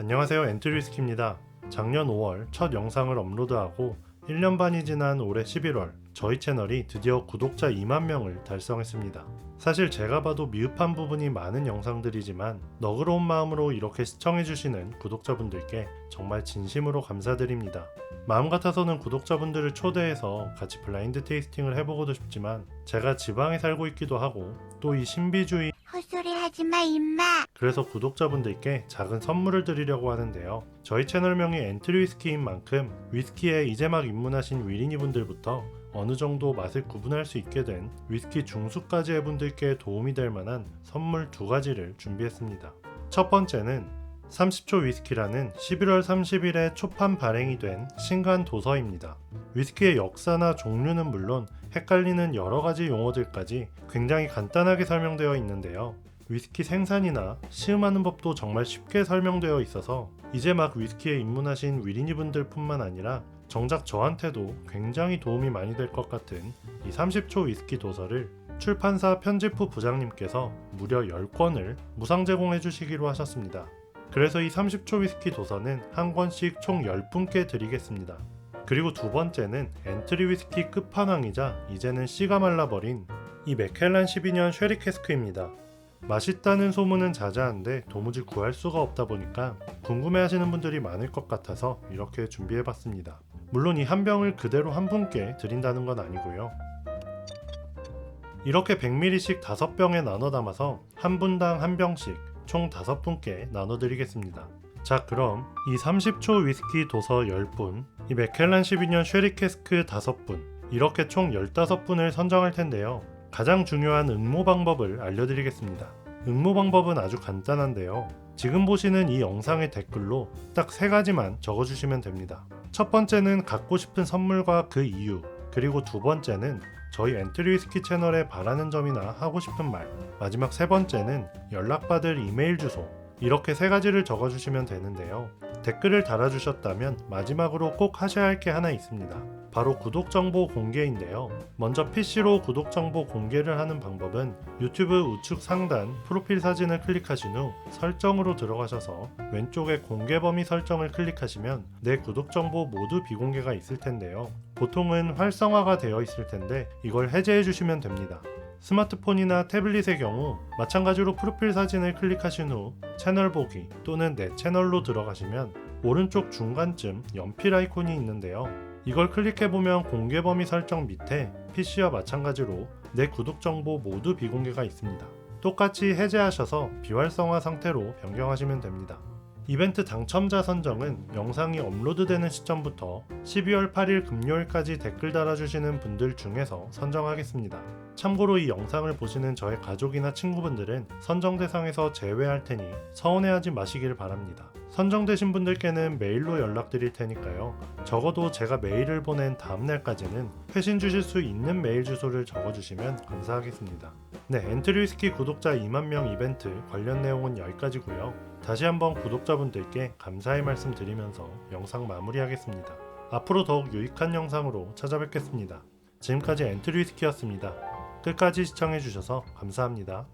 안녕하세요 엔트리스키입니다. 작년 5월 첫 영상을 업로드하고 1년 반이 지난 올해 11월 저희 채널이 드디어 구독자 2만 명을 달성했습니다. 사실 제가 봐도 미흡한 부분이 많은 영상들이지만 너그러운 마음으로 이렇게 시청해주시는 구독자분들께 정말 진심으로 감사드립니다. 마음 같아서는 구독자분들을 초대해서 같이 블라인드 테이스팅을 해보고도 싶지만 제가 지방에 살고 있기도 하고 또 이 신비주의 헛소리 하지 마, 임마. 그래서 구독자분들께 작은 선물을 드리려고 하는데요. 저희 채널명이 엔트리 위스키인 만큼 위스키에 이제 막 입문하신 위린이 분들부터 어느 정도 맛을 구분할 수 있게 된 위스키 중수까지의 분들께 도움이 될 만한 선물 두 가지를 준비했습니다. 첫 번째는 30초 위스키라는 11월 30일에 초판 발행이 된 신간 도서입니다. 위스키의 역사나 종류는 물론 헷갈리는 여러 가지 용어들까지 굉장히 간단하게 설명되어 있는데요. 위스키 생산이나 시음하는 법도 정말 쉽게 설명되어 있어서 이제 막 위스키에 입문하신 위린이 분들뿐만 아니라 정작 저한테도 굉장히 도움이 많이 될 것 같은 이 30초 위스키 도서를 출판사 편집부 부장님께서 무려 10권을 무상 제공해 주시기로 하셨습니다. 그래서 이 30초 위스키 도서는 한 권씩 총 10분께 드리겠습니다. 그리고 두 번째는 엔트리 위스키 끝판왕이자 이제는 씨가 말라버린 이 맥켈란 12년 쉐리 캐스크입니다. 맛있다는 소문은 자자한데 도무지 구할 수가 없다 보니까 궁금해하시는 분들이 많을 것 같아서 이렇게 준비해봤습니다. 물론 이 한 병을 그대로 한 분께 드린다는 건 아니고요. 이렇게 100ml씩 5병에 나눠 담아서 한 분당 한 병씩 총 5분께 나눠 드리겠습니다. 자 그럼 이 30초 위스키 도서 10분, 이 맥켈란 12년 쉐리 캐스크 5분, 이렇게 총 15분을 선정할 텐데요. 가장 중요한 응모 방법을 알려드리겠습니다. 응모 방법은 아주 간단한데요. 지금 보시는 이 영상의 댓글로 딱 세 가지만 적어주시면 됩니다. 첫 번째는 갖고 싶은 선물과 그 이유, 그리고 두 번째는 저희 엔트리 위스키 채널에 바라는 점이나 하고 싶은 말, 마지막 세 번째는 연락받을 이메일 주소, 이렇게 세 가지를 적어주시면 되는데요. 댓글을 달아주셨다면 마지막으로 꼭 하셔야 할 게 하나 있습니다. 바로 구독 정보 공개인데요. 먼저 PC로 구독 정보 공개를 하는 방법은 유튜브 우측 상단 프로필 사진을 클릭하신 후 설정으로 들어가셔서 왼쪽에 공개 범위 설정을 클릭하시면 내 구독 정보 모두 비공개가 있을 텐데요. 보통은 활성화가 되어 있을 텐데 이걸 해제해 주시면 됩니다. 스마트폰이나 태블릿의 경우 마찬가지로 프로필 사진을 클릭하신 후 채널 보기 또는 내 채널로 들어가시면 오른쪽 중간쯤 연필 아이콘이 있는데요. 이걸 클릭해보면 공개 범위 설정 밑에 PC와 마찬가지로 내 구독 정보 모두 비공개가 있습니다. 똑같이 해제하셔서 비활성화 상태로 변경하시면 됩니다. 이벤트 당첨자 선정은 영상이 업로드되는 시점부터 12월 8일 금요일까지 댓글 달아주시는 분들 중에서 선정하겠습니다. 참고로 이 영상을 보시는 저의 가족이나 친구분들은 선정 대상에서 제외할 테니 서운해하지 마시길 바랍니다. 선정되신 분들께는 메일로 연락드릴 테니까요. 적어도 제가 메일을 보낸 다음날까지는 회신 주실 수 있는 메일 주소를 적어주시면 감사하겠습니다. 네, 엔트리 위스키 구독자 2만 명 이벤트 관련 내용은 여기까지고요. 다시 한번 구독자분들께 감사의 말씀 드리면서 영상 마무리하겠습니다. 앞으로 더욱 유익한 영상으로 찾아뵙겠습니다. 지금까지 엔트리 위스키였습니다. 끝까지 시청해주셔서 감사합니다.